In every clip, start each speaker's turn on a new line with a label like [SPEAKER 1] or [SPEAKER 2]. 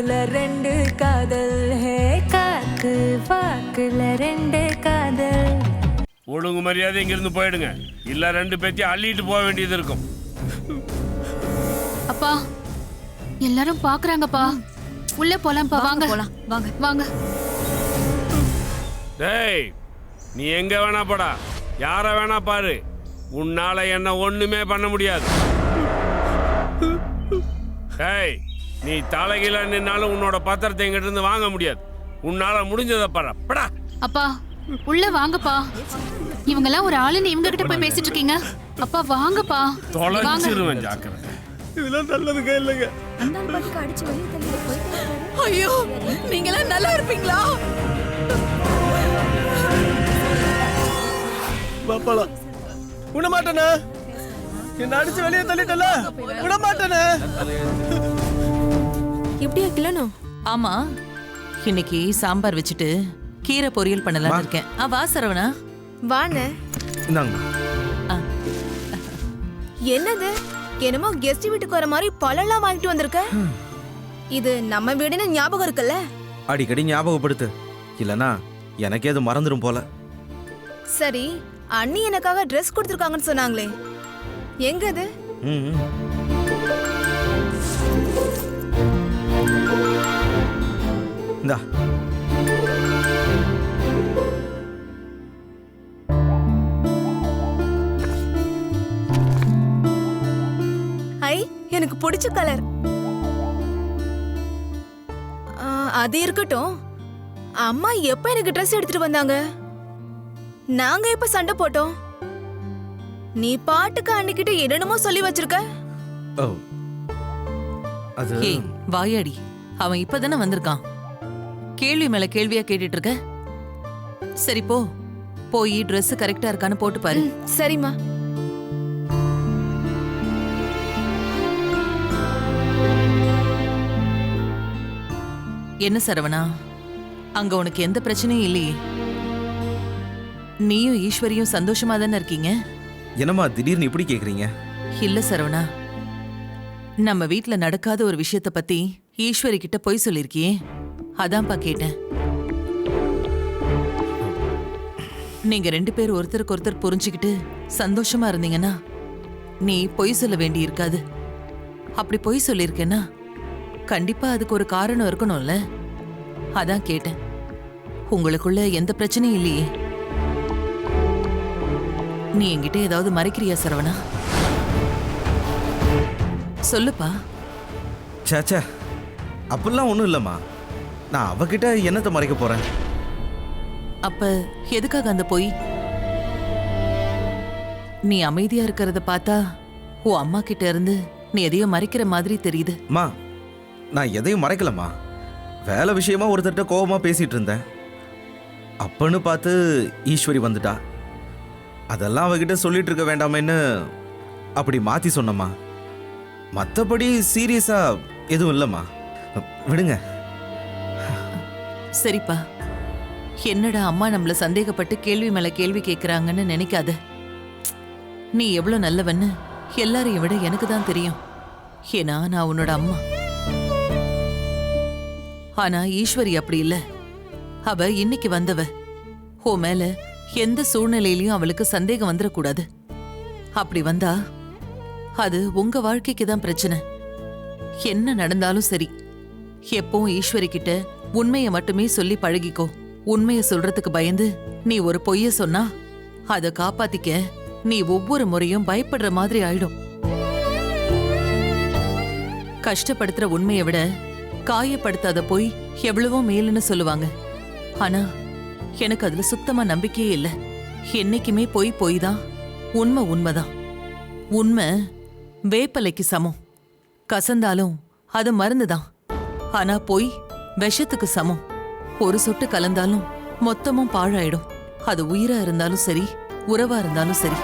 [SPEAKER 1] வாக்குல ரெண்டு காதல். ஹே காக்கு வாக்குல ரெண்டு காதல்.
[SPEAKER 2] ஒழுங்கு மரியாதை இங்கிருந்து போயிடுங்க. இல்ல ரெண்டு பேத்தையும் அள்ளிட்டு போக வேண்டியது இருக்கும்.
[SPEAKER 3] அப்பா எல்லாரும் பாக்குறாங்கப்பா. உள்ள போலாம்ப்பா வாங்க.
[SPEAKER 4] போலாம். வாங்க.
[SPEAKER 3] வாங்க.
[SPEAKER 2] டேய் நீ எங்க வேணா போடா. யார வேணா பாரு. உன்னால என்ன ஒண்ணுமே பண்ண முடியாது. டேய் நீ தலைகீழ நின்னாலும் உன்னோட பத்திரத்தை எங்கிட்ட இருந்து வாங்க முடியாது. உன்னால முடிஞ்சதை பாரு. படா.
[SPEAKER 3] அப்பா உள்ள வாங்கப்பா. இவங்க எல்லாம் ஒரு ஆளுன்னு இவங்க கிட்ட போய் பேசிட்டு இருக்கீங்க? அப்பா வாங்கப்பா. வாங்க.
[SPEAKER 2] தொலைச்சிருவேன் ஜாக்கிரதை.
[SPEAKER 5] இதெல்லாம் நல்லதுங்க இல்லைங்க.
[SPEAKER 4] ஐயோ நீங்களாம் நல்லா இருப்பீங்களா?
[SPEAKER 5] பாப்பாளா விட மாட்டேனே என்ன அடிச்சு வெளியே தள்ளிட்டல விட மாட்டேனே
[SPEAKER 6] எப்படியா கிளணும்
[SPEAKER 4] ஆமா. இன்னைக்கு சாம்பார் வச்சுட்டு கீரை பொரியல் பண்ணலாம்னு இருக்கேன். ஆ வா சரவணா.
[SPEAKER 6] வாண்ணே.
[SPEAKER 5] இந்தாங்க.
[SPEAKER 4] ஆ,
[SPEAKER 6] என்னது? என்னமோ கெஸ்ட் வீட்டுக்கு வர மாதிரி பழம்லாம் வாங்கிட்டு வந்திருக்க? இது நம்ம வீடுன்னு ஞாபகம் இருக்குல்ல?
[SPEAKER 5] அடிக்கடி ஞாபகப்படுத்து. இல்லனா எனக்கே அது மறந்துடும் போல.
[SPEAKER 6] சரி அண்ணி எனக்காக ட்ரெஸ் கொடுத்துருக்காங்கன்னு சொன்னாங்களே. எங்க அது
[SPEAKER 5] ம், ம். இந்தா.
[SPEAKER 6] ஐ எனக்கு பிடிச்ச கலர். அது இருக்கட்டும். அம்மா எப்ப எனக்கு ட்ரெஸ் எடுத்துட்டு வந்தாங்க? நாங்க எப்ப சண்டை போட்டோம்? நீ பாட்டுக்கு அன்னிக்கிட்ட என்னென்னமோ சொல்லி வச்சிருக்க?
[SPEAKER 5] ஓ. அது
[SPEAKER 4] ஏய் வாயாடி. அவன் இப்பதானே வந்திருக்கான். கேள்வி மேல கேள்வியா கேட்டுட்டு இருக்க? சரி போ. போய் Dress கரெக்டா இருக்கான்னு போட்டு பாரு.
[SPEAKER 6] சரிம்மா.
[SPEAKER 4] என்ன சரவணா? அங்க உனக்கு எந்த பிரச்சனையும் இல்லையே. நீயும் ஈஸ்வரியும் சந்தோஷமா தானே இருக்கீங்க?
[SPEAKER 5] என்னம்மா திடீர்னு இப்படி கேக்குறீங்க?
[SPEAKER 4] இல்ல சரவணா. நம்ம வீட்ல நடக்காத ஒரு விஷயத்த பத்தி ஈஸ்வரி கிட்ட பொய் சொல்லிருக்கியே. அதான்ப்பா கேட்டேன். நீங்க ரெண்டு பேரும் ஒருத்தருக்கு ஒருத்தர் புரிஞ்சுக்கிட்டு சந்தோஷமா இருந்தீங்கன்னா நீ பொய் சொல்ல வேண்டி இருக்காது. அப்படி பொய் சொல்லியிருக்கேன்னா கண்டிப்பா அதுக்கு ஒரு காரணம் இருக்கணும்ல? அதான் கேட்டேன். உங்களுக்குள்ள எந்த பிரச்சனையும் இல்லையே. நீ என்கிட்ட ஏதாவது மறைக்கிறியா சரவணா? சொல்லுப்பா.
[SPEAKER 5] சேச்சே அப்படிலாம் ஒன்றும் இல்லைம்மா. நான் அவகிட்ட என்னத்தை மறைக்க போறேன்?
[SPEAKER 4] அப்ப எதுக்காக அந்த பொய்? நீ அமைதியா இருக்கிறத பார்த்தா உன் அம்மா கிட்ட இருந்து நீ எதையோ மறைக்கிற மாதிரி தெரியுது.
[SPEAKER 5] அம்மா நான் எதையும் மறைக்கலம்மா. வேலை விஷயமா ஒருத்தர்கிட்ட கோவமா பேசிட்டு இருந்தேன். அப்பன்னு பார்த்து ஈஸ்வரி வந்துட்டா. அதெல்லாம் அவகிட்ட சொல்லிட்டு இருக்க வேண்டாமேன்னு அப்படி மாத்தி சொன்னம்மா. மற்றபடி சீரியஸா எதுவும் இல்லைம்மா. விடுங்க.
[SPEAKER 4] சரிப்பா. என்னடா அம்மா நம்மள சந்தேகப்பட்டு கேள்வி மேல கேள்வி கேட்கறாங்கன்னு நினைக்காத. நீ எவ்வளோ நல்லவன்னு எல்லாரையும் விட எனக்கு தான் தெரியும். ஏன்னா நான் உன்னோட அம்மா. ஆனா ஈஸ்வரி அப்படி இல்ல. அவ இன்னைக்கு வந்தவ. ஓ மேல எந்த சூழ்நிலையிலயும் அவளுக்கு சந்தேகம் வந்துடக்கூடாது அப்படி வந்தா அது உங்க வாழ்க்கைக்கு தான் பிரச்சனை. என்ன நடந்தாலும் சரி. எப்பவும் ஈஸ்வரி கிட்ட உண்மையை மட்டுமே சொல்லி பழகிக்கோ. உண்மையை சொல்றதுக்கு பயந்து நீ ஒரு பொய்ய சொன்னா அத காப்பாத்திக்க நீ ஒவ்வொரு முறையும் பயப்படுற மாதிரி ஆயிடும். கஷ்டப்படுத்துற உண்மையை விட காயப்படுத்தாத பொய் எவ்வளவோ மேலுன்னு சொல்லுவாங்க. ஆனா எனக்கு அதுல சுத்தமா நம்பிக்கையே இல்ல. என்னைக்குமே பொய் பொய் தான் உண்மை உண்மைதான். உண்மை வேப்பலைக்கு சமம். கசந்தாலும் அது மருந்துதான். ஆனா பொய் விஷத்துக்கு சமம். ஒரு சொட்டு கலந்தாலும் மொத்தமும் பாழாயிடும். அது உயிரா இருந்தாலும் சரி உறவா இருந்தாலும் சரி.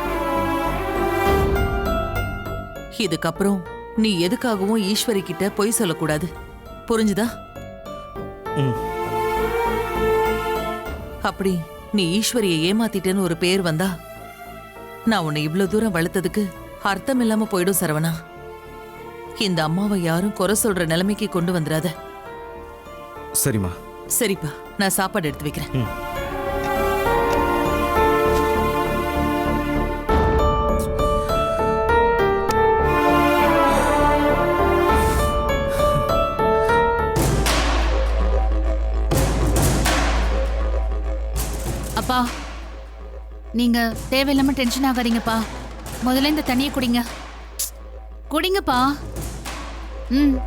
[SPEAKER 4] இதுக்கப்புறம் நீ எதுக்காகவும் ஈஸ்வரி கிட்ட பொய் சொல்லக்கூடாது. புரிஞ்சுதா. அப்படி நீ ஈஸ்வரியை ஏமாத்திட்டேன்னு ஒரு பேர் வந்தா நான் உன்னை இவ்ளோ தூரம் வளர்த்ததுக்கு அர்த்தம் இல்லாம போயிடும் சரவணா. இந்த அம்மாவை யாரும் குறை சொல்ற நிலைமைக்கு கொண்டு வந்துடாத.
[SPEAKER 5] சரிம்மா.
[SPEAKER 4] சரிப்பா நான் சாப்பாடு எடுத்து வைக்கிறேன்.
[SPEAKER 3] அப்பா நீங்க தேவையில்லாம டென்ஷன் ஆகாதீங்கப்பா. முதல்ல இந்த தண்ணியை குடிங்க. குடிங்கப்பா. ம்.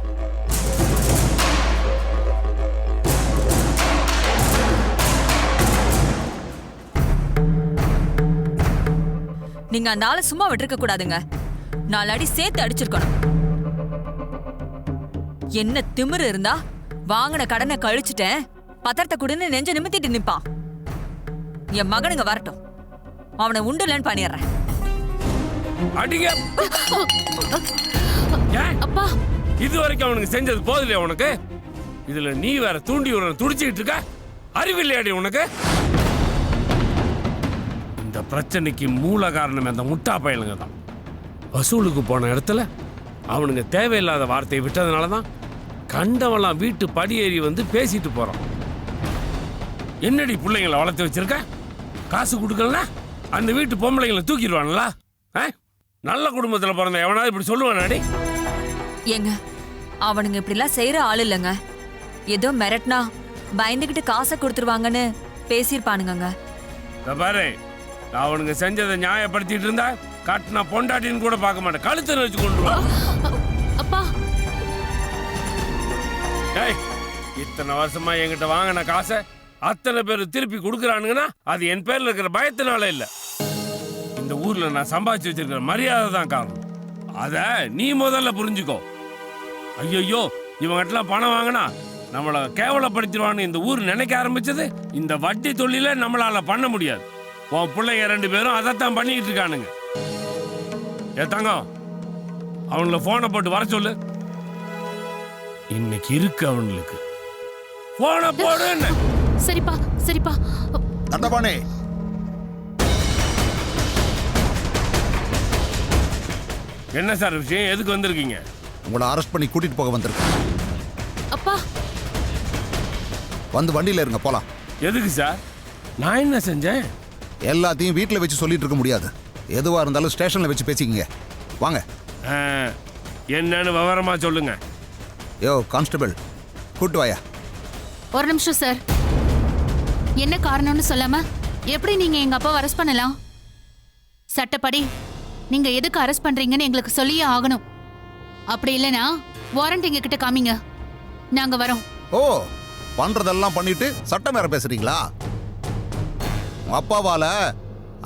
[SPEAKER 7] நீங்க அந்த ஆளை சும்மா விட்டுருக்க கூடாதுங்க. நாலு அடி சேர்த்து அடிச்சிருக்கணும். என்ன திமிரு இருந்தா வாங்கின கடனை கழிச்சிட்டேன். பத்திரத்தை கொடுன்னு நெஞ்ச நிமித்திட்டு நிப்பான். என் மகனுங்க வரட்டும். அவனை உண்டுலன்னு பண்ணிடுறேன்.
[SPEAKER 3] அப்பா.
[SPEAKER 2] இது வரைக்கும் அவனுக்கு செஞ்சது போதில்லையா உனக்கு? இதுல நீ வேற தூண்டி உடனே துடிச்சுக்கிட்டு இருக்க? அறிவில்லையாடி உனக்கு? இந்த பிரச்சனைக்கு மூல காரணம் அந்த முட்டா பயலுங்க தான். வசூலுக்கு போன இடத்துல அவனுங்க தேவையில்லாத வார்த்தையை விட்டதுனால தான் கண்டவெல்லாம் வீட்டு படியேறி வந்து பேசிட்டு போறான் என்னடி பிள்ளைங்களை வளர்த்து வச்சிருக்க? காசு கொடுக்கலனா அந்த வீட்டு பொம்பளைங்களை தூக்கிடுவானுல ஆ? நல்ல குடும்பத்தில் பிறந்த எவனாவது இப்படி சொல்லுவானாடி?
[SPEAKER 7] ஏங்க அவனுங்க இப்படிலாம் செய்யற ஆள் இல்லைங்க. ஏதோ மிரட்டினா பயந்துகிட்டு காசை கொடுத்துருவாங்கன்னு பேசியிருப்பானுங்கங்க.
[SPEAKER 2] இதோ பாரு நான் அவனுங்க செஞ்சதை நியாயப்படுத்திட்டு இருந்தா காட்டினா பொண்டாட்டின்னு கூட பார்க்க மாட்டேன். கழுத்தை வச்சு கொண்டு வா.
[SPEAKER 3] அப்பா.
[SPEAKER 2] இத்தனை வருஷமா என்கிட்ட வாங்கின காசை அத்தனை பேர் திருப்பி கொடுக்குறானுங்கன்னா அது என் பேர்ல இருக்கிற பயத்தினால இல்ல. இந்த ஊர்ல நான் சம்பாதிச்சு வச்சிருக்கிற மரியாதை தான் காரணம். அத நீ முதல்ல புரிஞ்சுக்கோ. ஐயோ இவங்ககிட்டலாம் பணம் வாங்கினா நம்மளை கேவலப்படுத்திடுவான்னு இந்த ஊர் நினைக்க ஆரம்பிச்சது இந்த வட்டி தொழில நம்மளால பண்ண முடியாது. உன் பிள்ளைங்க ரெண்டு பேரும் அதைத்தான் பண்ணிக்கிட்டு இருக்கானுங்க. ஏ தங்கம் அவங்கள போனை போட்டு வர சொல்லு. இன்னைக்கு இருக்கு அவங்களுக்கு போனை போடுன்னு.
[SPEAKER 3] சரிப்பா சரிப்பா.
[SPEAKER 8] தண்டபாணி
[SPEAKER 2] என்ன சார் விஷயம்? எதுக்கு வந்திருக்கீங்க?
[SPEAKER 8] உங்களை அரெஸ்ட் பண்ணி கூட்டிட்டு போக வந்திருக்கேன்.
[SPEAKER 3] அப்பா!
[SPEAKER 8] வந்து வண்டியில இருங்க போலாம்.
[SPEAKER 2] எதுக்கு சார்? நான் என்ன செஞ்சேன்?
[SPEAKER 8] எல்லாத்தையும் வீட்டில் வச்சு சொல்லிட்டு இருக்க முடியாது. எதுவா இருந்தாலும் ஸ்டேஷன்ல வச்சு பேசிக்கங்க. வாங்க.
[SPEAKER 2] ஆ, என்னன்னு விவரமா சொல்லுங்க.
[SPEAKER 8] யோ கான்ஸ்டபிள். கூட்டு வாயா.
[SPEAKER 3] ஒரு நிமிஷம் சார். என்ன காரணம்னு சொல்லாம எப்படி நீங்க எங்க அப்பாவை அரெஸ்ட் பண்ணலாம்? சட்டப்படி நீங்க எதுக்கு அரெஸ்ட் பண்றீங்கன்னு எங்களுக்கு சொல்லியே ஆகணும். அப்படி இல்லைன்னா வாரண்ட் எங்க கிட்ட காமிங்க. நாங்க வரோம்.
[SPEAKER 8] ஓ பண்றதெல்லாம் பண்ணிட்டு சட்டம் வேற பேசுறீங்களா? உங்க அப்பாவால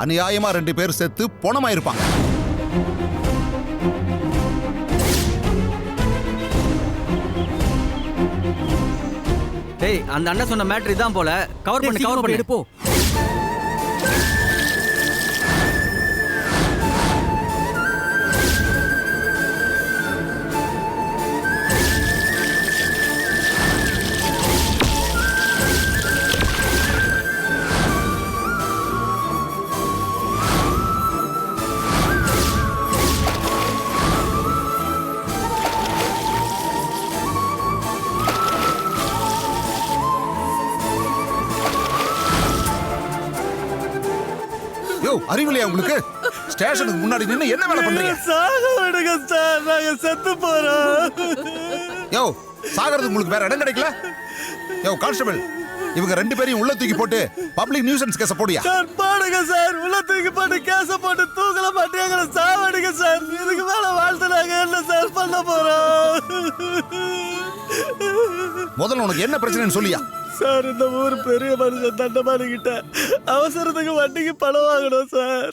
[SPEAKER 8] அநியாயமா ரெண்டு பேர் செத்து பொணமாயிருப்பாங்க.
[SPEAKER 9] டேய் அந்த அண்ணன் சொன்ன மேட்ரு இதான் போல. கவர் பண்ணு கவர் பண்ணு. எடுப்போ
[SPEAKER 8] யோ அறிவில்லையா உங்களுக்கு? ஸ்டேஷனுக்கு முன்னாடி நின்னு என்ன வேலை பண்றீங்க?
[SPEAKER 9] சாக விடுங்க சார். நாங்க செத்து போறோம்.
[SPEAKER 8] யோ சாகிறது உங்களுக்கு வேற இடம் கிடைக்கல? யோ கான்ஸ்டபிள் இவங்க ரெண்டு பேரையும் உள்ள தூக்கி போட்டு பப்ளிக் நியூசன்ஸ் கேஸ போடியா?
[SPEAKER 9] சார் பாடுங்க சார். உள்ள தூக்கி போட்டு கேச போட்டு தூக்கல மாட்டேங்கிற சாவடிங்க சார். இதுக்கு மேல வாழ்த்து நாங்க என்ன சார் பண்ண போறோம்?
[SPEAKER 8] முதல்ல உனக்கு என்ன பிரச்சனைன்னு சொல்லியா?
[SPEAKER 9] சார் இந்த ஊர் பெரிய மனுஷன் தண்டபாணி கிட்ட அவசரத்துக்கு வண்டிக்கு பணம் வாங்கணும் சார்.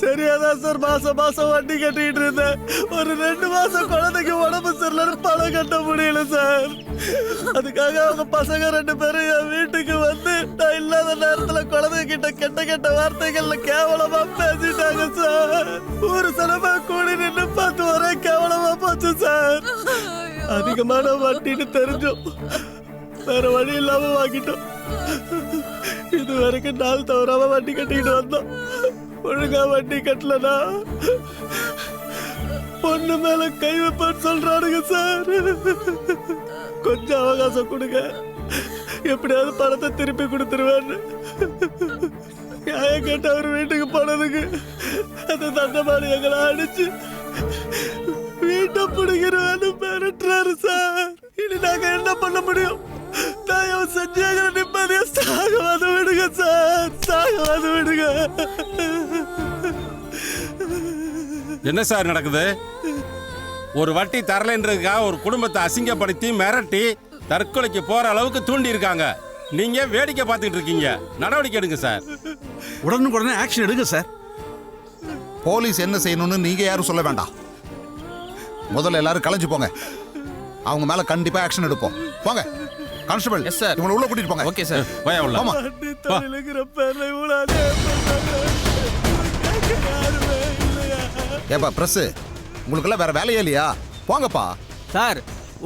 [SPEAKER 9] சரியாதான் சார். மாசம் மாசம் வண்டி கட்டிட்டு இருந்தேன். ஒரு ரெண்டு மாசம் குழந்தைக்கு உடம்பு சரியில்லைன்னு பணம் கட்ட முடியல சார். அதுக்காக அவங்க பசங்க ரெண்டு பேரும் என் வீட்டுக்கு வந்து நான் இல்லாத நேரத்துல குழந்தை கிட்ட கெட்ட கெட்ட வார்த்தைகள்ல கேவலமா பேசிட்டாங்க சார். ஒரு சிலமா கூடி நின்று பார்த்து ஒரே கேவலமா போச்சு சார். அதிகமான வட்டின்னு தெரிஞ்சும். வேற வழி இல்லாம வாங்கிட்டோம். இது வரைக்கும் நாள் தவறாம வண்டி கட்டிக்கிட்டு வந்தோம். ஒழுங்கா வண்டி கட்டலனா பொண்ணு மேல கை வைப்பான்னு சொல்றானுங்க சார். கொஞ்சம் அவகாசம் கொடுங்க. எப்படியாவது பணத்தை திருப்பி கொடுத்துருவான்னு. நியாயம் கேட்ட அவர் வீட்டுக்கு போனதுக்கு அந்த தண்டபாணி எங்களை அடிச்சு வீட்டை பிடிக்கிறவன்னு மிரட்டுறாரு சார். இனி நாங்க என்ன பண்ண முடியும்? தயவு செஞ்சு எங்களை நிம்மதியா சாக வந்து விடுங்க சார் சாக வந்து விடுங்க
[SPEAKER 10] என்ன சார் நடக்குது? ஒரு வட்டி தரலைன்றதுக்காக ஒரு குடும்பத்தை அசிங்கப்படுத்தி மிரட்டி தற்கொலைக்கு போற அளவுக்கு தூண்டி இருக்காங்க நீங்க வேடிக்கை பார்த்துட்டு இருக்கீங்க. நடவடிக்கை எடுங்க சார்.
[SPEAKER 11] உடனுக்குடனே ஆக்ஷன் எடுங்க சார்.
[SPEAKER 8] போலீஸ் என்ன செய்யணும்னு நீங்க யாரும் சொல்ல வேண்டாம். முதல்ல எல்லாரும் கலைஞ்சு போங்க. அவங்க மேல கண்டிப்பா ஆக்ஷன் எடுப்போம். போங்க. Constable
[SPEAKER 11] Yes, sir.
[SPEAKER 8] இவனை உள்ள கூட்டிட்டு போங்க.
[SPEAKER 11] ஓகே சார்
[SPEAKER 10] வயா உள்ள.
[SPEAKER 8] ஆமா.
[SPEAKER 9] தொழிலுங்கிற பேர்ல இவ்வளவு
[SPEAKER 8] ஏப்பா பிரஸ் உங்களுக்கெல்லாம் வேற வேலையே இல்லையா? போங்கப்பா.
[SPEAKER 9] சார்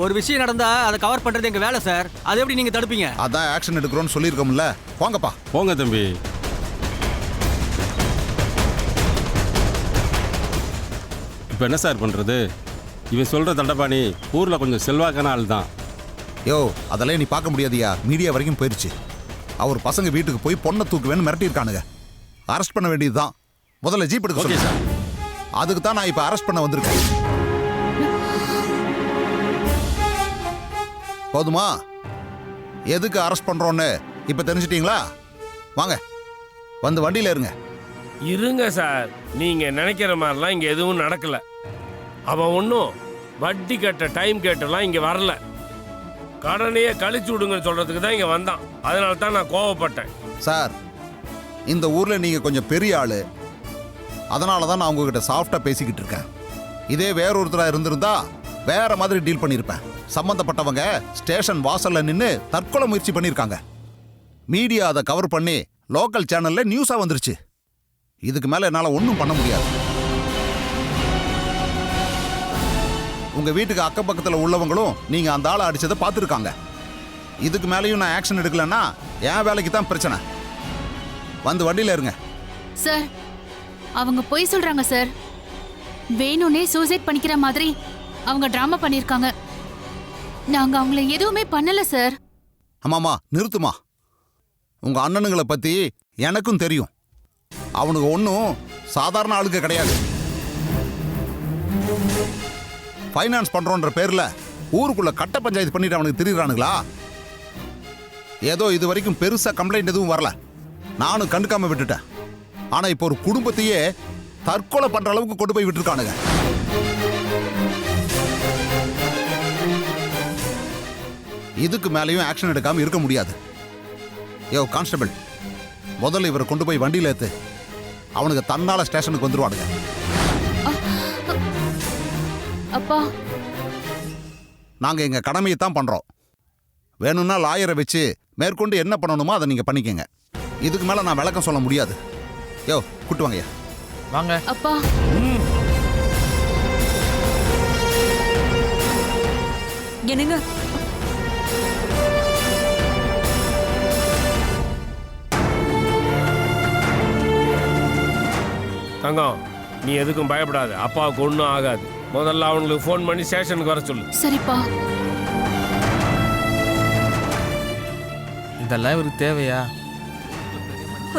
[SPEAKER 9] ஒரு விஷயம் நடந்தா அதை கவர் பண்றது எங்க வேலை சார் அதை எப்படி நீங்க தடுப்பீங்க?
[SPEAKER 8] அதான் ஆக்ஷன் எடுக்கிறோம்னு சொல்லியிருக்கோம்ல. போங்கப்பா.
[SPEAKER 10] போங்க தம்பி. இப்போ என்ன சார் பண்றது? இவன் சொல்ற தண்டபாணி ஊர்ல கொஞ்சம் செல்வாக்கான ஆள் தான்
[SPEAKER 8] யோ அதெல்லாம் நீ பார்க்க முடியாதியா? மீடியா வரைக்கும் போயிருச்சு. அவர் பசங்க வீட்டுக்கு போய் பொண்ணை தூக்குவேன்னு மிரட்டியிருக்கானுங்க. அரெஸ்ட் பண்ண வேண்டியதுதான். முதல்ல ஜீப் எடுக்க சொல்லு.
[SPEAKER 10] சார்
[SPEAKER 8] அதுக்கு தான் நான் இப்போ அரெஸ்ட் பண்ண வந்திருக்கேன். போதுமா? எதுக்கு அரெஸ்ட் பண்றோன்னு இப்போ தெரிஞ்சிட்டீங்களா? வாங்க. வந்து வண்டியில இருங்க.
[SPEAKER 2] இருங்க சார் நீங்க நினைக்கிற மாதிரிலாம் இங்க எதுவும் நடக்கல. அவன் ஒன்றும் வட்டி கட்ட டைம் கேட்டெல்லாம் இங்க வரல. கடனையே கழிச்சு விடுங்கன்னு சொல்றதுக்கு தான் இங்க வந்தான். அதனால தான் நான் கோவப்பட்டேன்.
[SPEAKER 8] சார் இந்த ஊர்ல நீங்க கொஞ்சம் பெரிய ஆளு. அதனால தான் நான் உங்ககிட்ட சாஃப்டா பேசிக்கிட்டு இருக்கேன். இதே வேற ஒருத்தரா இருந்திருந்தா வேற மாதிரி டீல் பண்ணியிருப்பேன் சம்பந்தப்பட்டவங்க ஸ்டேஷன் வாசல்ல நின்று தற்கொலை முயற்சி பண்ணியிருக்காங்க மீடியா அதை கவர் பண்ணி லோக்கல் சேனல்ல நியூஸா வந்துருச்சு. இதுக்கு மேல என்னால் ஒன்றும் பண்ண முடியாது. உங்க வீட்டுக்கு அக்கம் பக்கத்துல உள்ளவங்களும் நீங்க அந்த ஆளை அடிச்சதை பார்த்துருக்காங்க. இதுக்கு மேலேயும் நான் ஆக்ஷன் எடுக்கலன்னா என் வேலைக்கு தான் பிரச்சனை. வந்து வண்டியில இருங்க.
[SPEAKER 3] சார் அவங்க பொய் சொல்றாங்க சார். வேணும்னே சூசைட் பண்ணிக்கிற மாதிரி அவங்க டிராமா பண்ணிருக்காங்க நாங்க அவங்கள எதுவுமே பண்ணல சார்.
[SPEAKER 8] ஆமாம்மா நிறுத்துமா உங்க அண்ணனுங்களை பத்தி எனக்கும் தெரியும். அவனுக்கு ஒன்றும் சாதாரண ஆளுங்க கிடையாது. ஃபைனான்ஸ் பண்ணுறோன்ற பேரில் ஊருக்குள்ளே கட்ட பஞ்சாயத்து பண்ணிட்டு அவனுக்கு திரியிறானுங்களா? ஏதோ இது வரைக்கும் பெருசாக கம்ப்ளைண்ட் எதுவும் வரல. நானும் கண்டுக்காமல் விட்டுட்டேன். ஆனால் இப்போ ஒரு குடும்பத்தையே தற்கொலை பண்ணுற அளவுக்கு கொண்டு போய் விட்டுருக்கானுங்க. இதுக்கு மேலேயும் ஆக்ஷன் எடுக்காமல் இருக்க முடியாது. யோ கான்ஸ்டபிள் முதல்ல இவரை கொண்டு போய் வண்டியில் ஏற்று அவனுக்கு தன்னால் ஸ்டேஷனுக்கு வந்துடுவானுங்க
[SPEAKER 3] அப்பா.
[SPEAKER 8] நாங்க எங்க கடமையை தான் பண்றோம். வேணும்னா லாயரை வச்சு மேற்கொண்டு என்ன பண்ணணுமோ அதை நீங்க பண்ணிக்கங்க. இதுக்கு மேல நான் விளக்கம் சொல்ல முடியாது. யோ கூட்டு வாங்கய்யா.
[SPEAKER 11] வாங்க.
[SPEAKER 3] அப்பா.
[SPEAKER 7] என்னங்க?
[SPEAKER 2] தங்கம் நீ எதுக்கும் பயப்படாத. அப்பாவுக்கு ஒன்றும் ஆகாது. முதல்ல அவங்களுக்கு ஃபோன் பண்ணி ஸ்டேஷனுக்கு வர சொல்லு.
[SPEAKER 3] சரிப்பா.
[SPEAKER 11] இதெல்லாம் இவருக்கு தேவையா?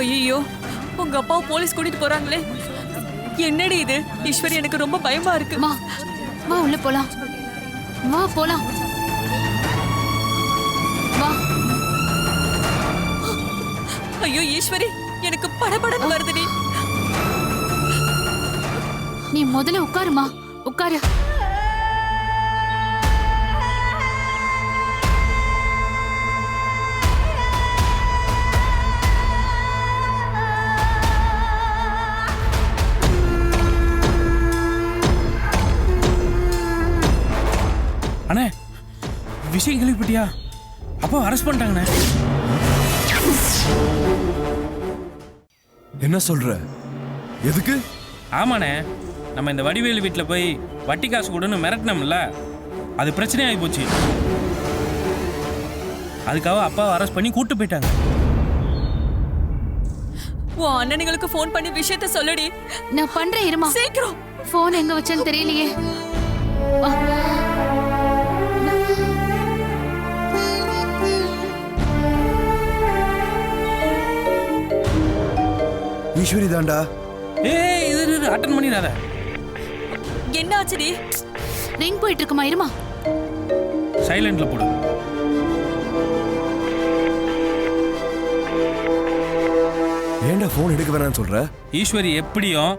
[SPEAKER 7] ஐயோ உங்க அப்பா போலீஸ் கூட்டிட்டு போறாங்களே. என்னடி இது? ஈஸ்வரி எனக்கு ரொம்ப பயமா இருக்கு.
[SPEAKER 3] மா வா உள்ள போலாம். வா போலாம். வா.
[SPEAKER 7] ஐயோ ஈஸ்வரி எனக்கு படபடன்னு வருதுடி
[SPEAKER 3] நீ. முதல்ல உட்காருமா உட்காரு.
[SPEAKER 9] அண்ணே விஷயம் கேள்விப்பட்டியா? அப்பா அரெஸ்ட் பண்ணிட்டாங்கண்ணே.
[SPEAKER 11] என்ன சொல்ற? எதுக்கு?
[SPEAKER 9] ஆமாண்ணே. நம்ம இந்த வடிவேலு வீட்டில் போய் வட்டி காசு கொடுன்னு மிரட்டினோம்ல அது பிரச்சனையாகி போச்சு. அதுக்காக அப்பாவை அரெஸ்ட் பண்ணி கூட்டு போயிட்டாங்க.
[SPEAKER 7] உன் அண்ணனுங்களுக்கு ஃபோன் பண்ணி விஷயத்த சொல்லுடி.
[SPEAKER 3] நான் பண்றேன் இருமா.
[SPEAKER 7] சீக்கிரம்.
[SPEAKER 3] ஃபோன் எங்க வச்சேன்னு தெரியலையே.
[SPEAKER 11] ஈஸ்வரி தாண்டா.
[SPEAKER 12] ஏய் இது அட்டன் பண்ணிடாத.
[SPEAKER 7] என்ன ஆச்சுடி
[SPEAKER 3] ரிங் போயிட்டு இருக்குமா இருமா?
[SPEAKER 12] சைலண்ட்ல போடு.
[SPEAKER 11] ஏன்டா ஃபோன் எடுக்க வேணாம்னு சொல்ற?
[SPEAKER 12] ஈஸ்வரி எப்படியும்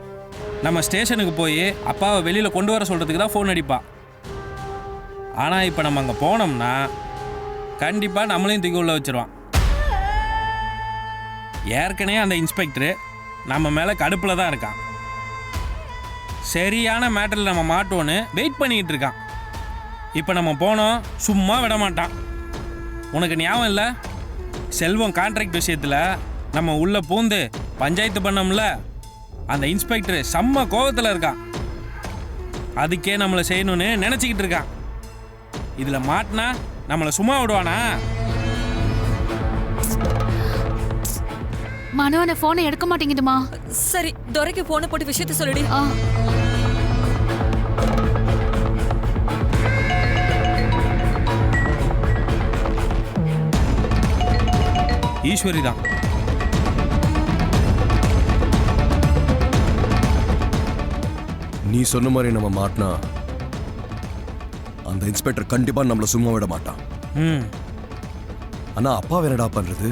[SPEAKER 12] நம்ம ஸ்டேஷனுக்கு போய் அப்பாவை வெளியில கொண்டு வர சொல்றதுக்கு தான் ஃபோன் அடிப்பா. ஆனா இப்போ நம்ம அங்க போனோம்னா கண்டிப்பா நம்மளையும் தூக்கி உள்ள வச்சிருவான். ஏற்கனவே அந்த இன்ஸ்பெக்டரு நம்ம மேல கடுப்புல தான் இருக்கான். சரியான மேட்டரில் நம்ம மாட்டோன்னு வெயிட் பண்ணிக்கிட்டு இருக்கான். இப்போ நம்ம போனோம் சும்மா விட மாட்டான் உனக்கு ஞாபகம் இல்லை? செல்வம் கான்ட்ராக்ட் விஷயத்தில் நம்ம உள்ளே பூந்து பஞ்சாயத்து பண்ணோம்ல? அந்த இன்ஸ்பெக்டர் செம்ம கோவத்தில் இருக்கான். அதுக்கே நம்மளை செய்யணும்னு நினச்சிக்கிட்டு இருக்கான். இதில் மாட்டினா நம்மளை சும்மா விடுவானா?
[SPEAKER 3] மனோன போனை எடுக்க மாட்டேங்குதுமா?
[SPEAKER 7] சரி துரைக்கு போன போட்டு விஷயத்த சொல்லுடி.
[SPEAKER 3] ஆ.
[SPEAKER 12] ஈஸ்வரி தான்.
[SPEAKER 11] நீ சொன்ன மாதிரி நம்ம மாட்டினா அந்த இன்ஸ்பெக்டர் கண்டிப்பா நம்மள சும்மா விட மாட்டான்.
[SPEAKER 12] ம்.
[SPEAKER 11] ஆனா அப்பா என்னடா பண்றது?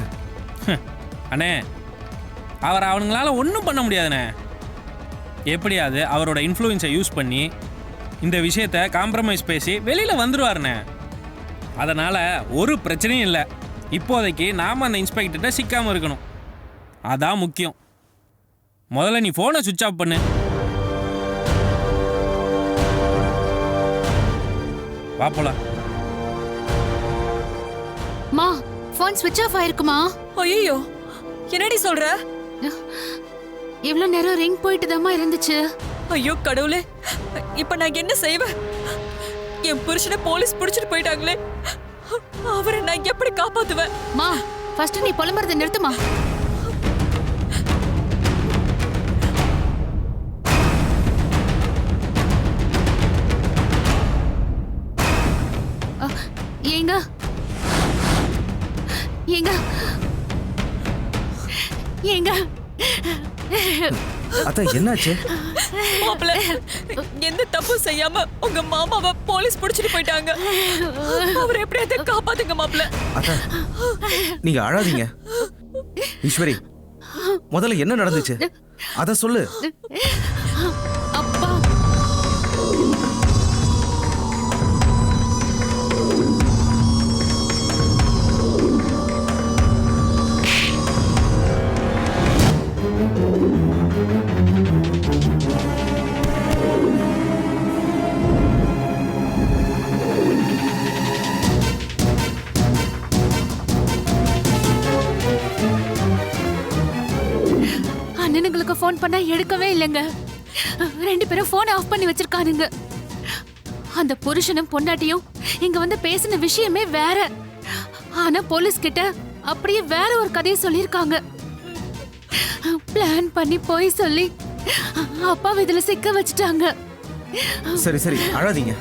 [SPEAKER 12] அண்ணே அவர் அவனுங்களால ஒன்றும் பண்ண முடியாதுண்ணே. எப்படியாவது அவரோட இன்ஃப்ளூயன்ஸை யூஸ் பண்ணி இந்த விஷயத்த காம்ப்ரமைஸ் பேசி வெளியில் வந்துடுவாருண்ணே அதனால் ஒரு பிரச்சனையும் இல்லை. இப்போதைக்கு நாம் அந்த இன்ஸ்பெக்டர்கிட்ட சிக்காமல் இருக்கணும். அதான் முக்கியம். முதல்ல நீ ஃபோனை சுவிட்ச் ஆஃப் பண்ணு. வா போலாம்.
[SPEAKER 3] மா ஃபோன் ஸ்விட்ச் ஆஃப் ஆயிருக்குமா?
[SPEAKER 7] ஐயோ என்னடி சொல்ற?
[SPEAKER 3] இவ்வளோ நேரம் ரிங் போயிட்டு இருந்துச்சு.
[SPEAKER 7] ஐயோ கடவுளே. இப்ப நான் என்ன செய்வேன்? என் புருஷனை போலீஸ் புடிச்சிட்டு போயிட்டாங்களே. அவரை நான் எப்படி காப்பாத்துவேன்?
[SPEAKER 3] மா ஃபர்ஸ்ட் நீ புலம்புறதை நிறுத்துமா? ஏங்க. ஏங்க. ஏங்க.
[SPEAKER 5] அத்தை என்னாச்சு?
[SPEAKER 7] மாப்பிள்ள எந்த தப்பும் செய்யாம உங்க மாமாவை போலீஸ் புடிச்சிட்டு போயிட்டாங்க. அவரை எப்படியாவது காப்பாத்துங்க மாப்பிள்ள
[SPEAKER 5] அத்தை நீங்க அழாதீங்க. ஈஸ்வரி முதல்ல என்ன நடந்துச்சு? அத சொல்லு.
[SPEAKER 3] பண்ணா எடுக்கவே இல்லைங்க. ரெண்டு பேரும் போனை ஆஃப் பண்ணி வச்சிருக்கானுங்க. அந்த புருஷனும் பொண்டாட்டியும் இங்க வந்து பேசின விஷயமே வேற. ஆனா போலீஸ் கிட்ட அப்படியே வேற ஒரு கதையை சொல்லியிருக்காங்க. பிளான் பண்ணி போய் சொல்லி அப்பா இதுல சிக்க வச்சுட்டாங்க.
[SPEAKER 5] சரி சரி அழாதீங்க.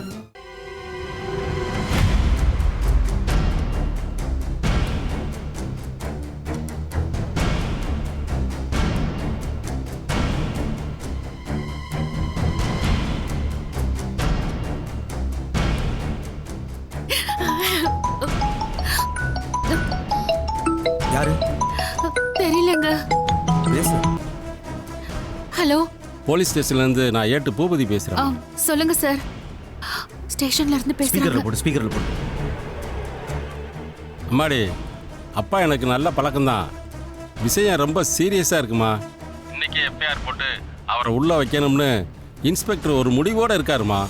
[SPEAKER 10] போலீஸ் ஸ்டேஷன்லேருந்து நான் ஏட்டு பூபதி
[SPEAKER 3] ஆ,
[SPEAKER 10] பேசுகிறேன்
[SPEAKER 3] சொல்லுங்க சார். ஸ்டேஷன்ல இருந்து
[SPEAKER 5] ஸ்பீக்கர்ல
[SPEAKER 3] பேசுறாங்க
[SPEAKER 5] போடு ஸ்பீக்கர்ல போடு.
[SPEAKER 10] அம்மாடி அப்பா எனக்கு நல்ல பழக்கம்தான். விஷயம் ரொம்ப சீரியஸாக இருக்குமா? இன்னைக்கு எஃப்ஐஆர் போட்டு அவரை உள்ள வைக்கணும்னு இன்ஸ்பெக்டர் ஒரு முடிவோடு இருக்காருமா?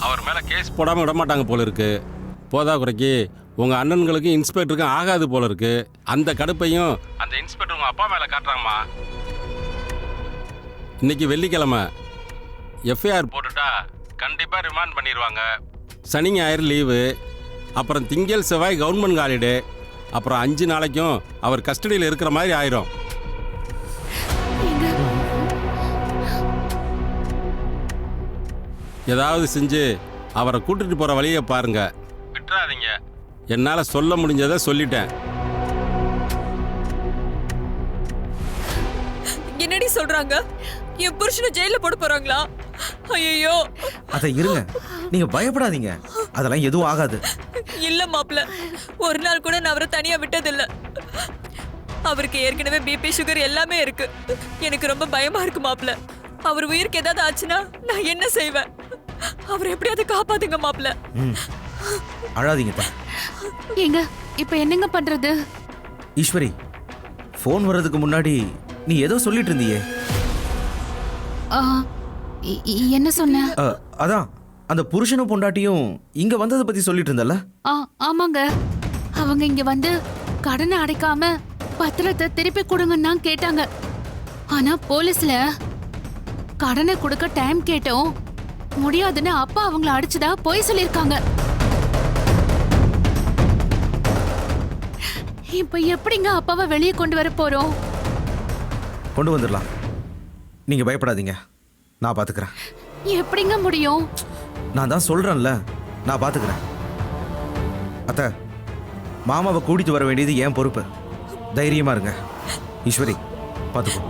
[SPEAKER 10] அவர் மேலே கேஸ் போடாமல் விட மாட்டாங்க போல இருக்கு. போதா குறைக்கு உங்கள் அண்ணன்களுக்கும் இன்ஸ்பெக்டருக்கும் ஆகாது போல இருக்கு. அந்த கடுப்பையும் அந்த இன்ஸ்பெக்டர் உங்கள் அப்பா மேலே காட்டுறாங்கம்மா. இன்னைக்கு வெள்ளிக்கிழமை. எஃப்ஐஆர் போட்டுட்டா கண்டிப்பாக ரிமாண்ட் பண்ணிடுவாங்க சனி ஞாயிறு லீவு அப்புறம் திங்கள் செவ்வாய் கவர்மெண்ட் ஹாலிடே அப்புறம் அஞ்சு நாளைக்கும் அவர் கஸ்டடியில் இருக்கிற மாதிரி ஆயிரும். ஏதாவது செஞ்சு அவரை கூட்டிட்டு போற வழியை பாருங்க. விட்டுறாதீங்க. என்னால் சொல்ல முடிஞ்சதை சொல்லிட்டேன்.
[SPEAKER 7] என்னடி என்னடி சொல்றாங்க? என் புருஷனை ஜெயில போட போறாங்களா? ஐயோ
[SPEAKER 5] அதை இருங்க. நீங்க பயப்படாதீங்க. அதெல்லாம் எதுவும் ஆகாது.
[SPEAKER 7] இல்ல மாப்ள ஒரு நாள் கூட நான் அவரை தனியா விட்டதில்ல. அவருக்கு ஏற்கனவே பிபி சுகர் எல்லாமே இருக்கு. எனக்கு ரொம்ப பயமா இருக்கு மாப்ள அவர் உயிருக்கு ஏதாவது ஆச்சுன்னா நான் என்ன செய்வேன்? அவரை எப்படியாவது காப்பாத்துங்க மாப்ள
[SPEAKER 5] ம். அழாதீங்க.
[SPEAKER 3] ஏங்க இப்ப என்னங்க பண்றது?
[SPEAKER 5] ஈஸ்வரி ஃபோன் வர்றதுக்கு முன்னாடி நீ ஏதோ சொல்லிட்டு இருந்தியே.
[SPEAKER 3] என்ன சொன்ன?
[SPEAKER 5] அதான் அந்த புருஷனும் பொண்டாட்டியும் இங்க வந்ததை பத்தி சொல்லிட்டு இருந்தல்ல?
[SPEAKER 3] ஆ ஆமாங்க. அவங்க இங்க வந்து கடனை அடைக்காம பத்திரத்தை திருப்பி கொடுங்கன்னு தான் கேட்டாங்க. ஆனா போலீஸ்ல கடனை கொடுக்க டைம் கேட்டோம். முடியாதுன்னு அப்பா அவங்கள அடிச்சதா போய் சொல்லிருக்காங்க இப்ப எப்படிங்க அப்பாவை வெளியே கொண்டு வர போறோம்?
[SPEAKER 5] கொண்டு வந்துடலாம். நீங்க பயப்படாதீங்க. நான் பாத்துக்கிறேன்.
[SPEAKER 3] எப்படிங்க முடியும்?
[SPEAKER 5] நான் தான் சொல்றேன்ல. நான் பாத்துக்கிறேன். அத்தை மாமாவை கூட்டிட்டு வர வேண்டியது என் பொறுப்பு. தைரியமா இருங்க. ஈஸ்வரி பாத்துக்கோ.